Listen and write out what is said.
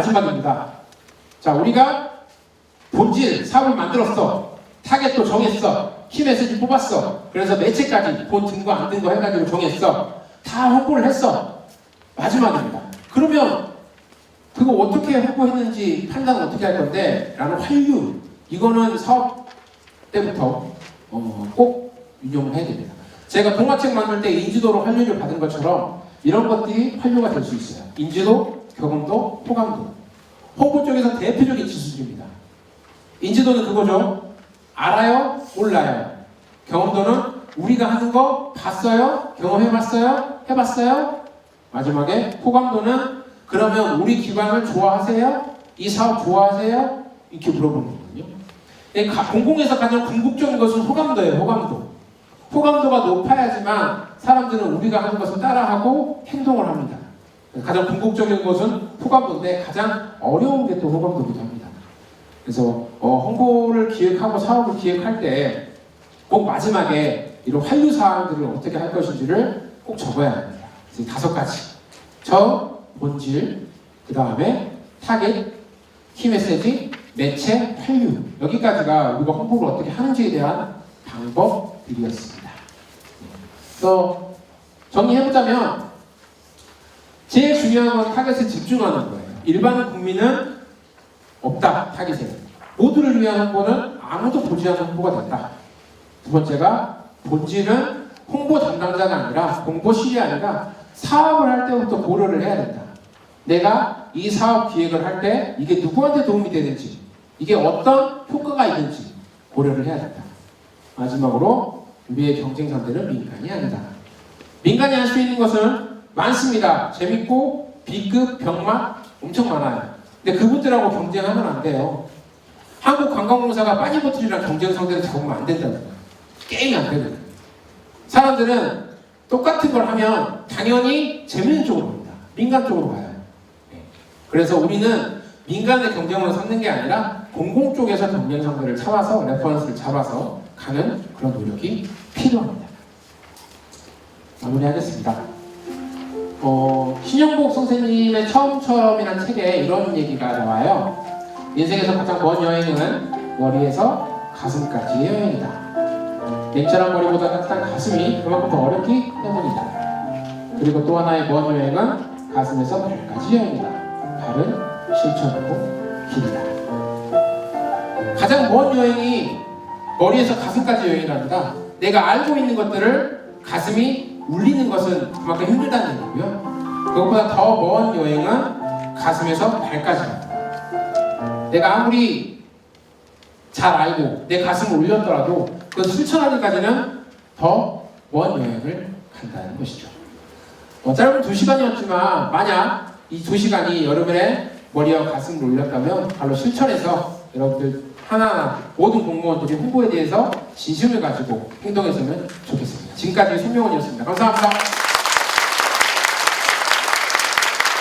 마지막입니다. 자, 우리가 본질 사업을 만들었어. 타겟도 정했어. 키 메시지 뽑았어. 그래서 매체까지 본든거안 든 거 해가지고 정했어. 다 홍보를 했어. 마지막입니다. 그러면 그거 어떻게 홍보했는지 판단은 어떻게 할 건데? 라는 활류. 이거는 사업 때부터 어, 꼭运用을 해야 됩니다. 제가 동화책 만들 때 인지도로 활류를 받은 것처럼 이런 것들이 활류가 될 수 있어요. 인지도, 경험도, 호감도. 홍보 쪽에서 대표적인 지수들입니다. 인지도는 그거죠. 알아요, 몰라요. 경험도는 우리가 하는 거 봤어요, 경험해봤어요, 해봤어요. 마지막에 호감도는 그러면 우리 기관을 좋아하세요? 이 사업 좋아하세요? 이렇게 물어보는 거거든요. 예, 가- 공공에서 가장 궁극적인 것은 호감도예요, 호감도. 호감도가 높아야지만 사람들은 우리가 하는 것을 따라하고 행동을 합니다. 가장 궁극적인 것은 호감도인데 가장 어려운 게 또 호감도기도 합니다. 그래서 어, 홍보를 기획하고 사업을 기획할 때 꼭 마지막에 이런 활류 사항들을 어떻게 할 것인지를 꼭 적어야 합니다. 그래서 다섯 가지. 저, 본질, 그 다음에 타겟, 키 메시지, 매체, 활류. 여기까지가 우리가 홍보를 어떻게 하는지에 대한 방법들이었습니다. 그래서 정리해보자면 제일 중요한 건 타겟에 집중하는 거예요. 일반 국민은 없다, 타겟에. 모두를 위한 홍보는 아무도 보지 않는 홍보가 됐다. 두 번째가 본질은 홍보 담당자가 아니라 홍보실이 아니라 사업을 할 때부터 고려를 해야 된다. 내가 이 사업 기획을 할 때 이게 누구한테 도움이 되는지, 이게 어떤 효과가 있는지 고려를 해야 된다. 마지막으로 우리의 경쟁 상대는 민간이 아니다. 민간이 할 수 있는 것은 많습니다. 재밌고 B급 병맛 엄청 많아요. 근데 그분들하고 경쟁하면 안 돼요. 한국 관광공사가 빠니보틀이랑 경쟁 상대를 잡으면 안 된다는 거예요. 게임이 안 되거든요. 사람들은 똑같은 걸 하면 당연히 재밌는 쪽으로 갑니다. 민간 쪽으로 가요. 네. 그래서 우리는 민간의 경쟁을 삼는 게 아니라 공공 쪽에서 경쟁 상대를 잡아서 레퍼런스를 잡아서 가는 그런 노력이 필요합니다. 마무리하겠습니다. 어, 신영복 선생님의 처음처럼이라는 책에 이런 얘기가 나와요. 인생에서 가장 먼 여행은 머리에서 가슴까지의 여행이다. 냉철한 머리보다 따뜻한 가슴이 그만큼 더 어렵기 때문이다. 그리고 또 하나의 먼 여행은 가슴에서 발까지 여행이다. 발은 실천하고 길이다. 가장 먼 여행이 머리에서 가슴까지 여행이랍니다. 내가 알고 있는 것들을 가슴이 울리는 것은 그만큼 힘들다는 얘기고요. 그것보다 더 먼 여행은 가슴에서 발까지입니다. 내가 아무리 잘 알고 내 가슴을 울렸더라도 그 실천하기까지는 더 먼 여행을 간다는 것이죠. 어, 짧은 두 시간이었지만 만약 이 두 시간이 여러분의 머리와 가슴을 울렸다면 바로 실천해서 여러분들 하나하나 모든 공무원들이 홍보에 대해서 진심을 가지고 행동했으면 좋겠습니다. 지금까지 손명원이었습니다. 감사합니다.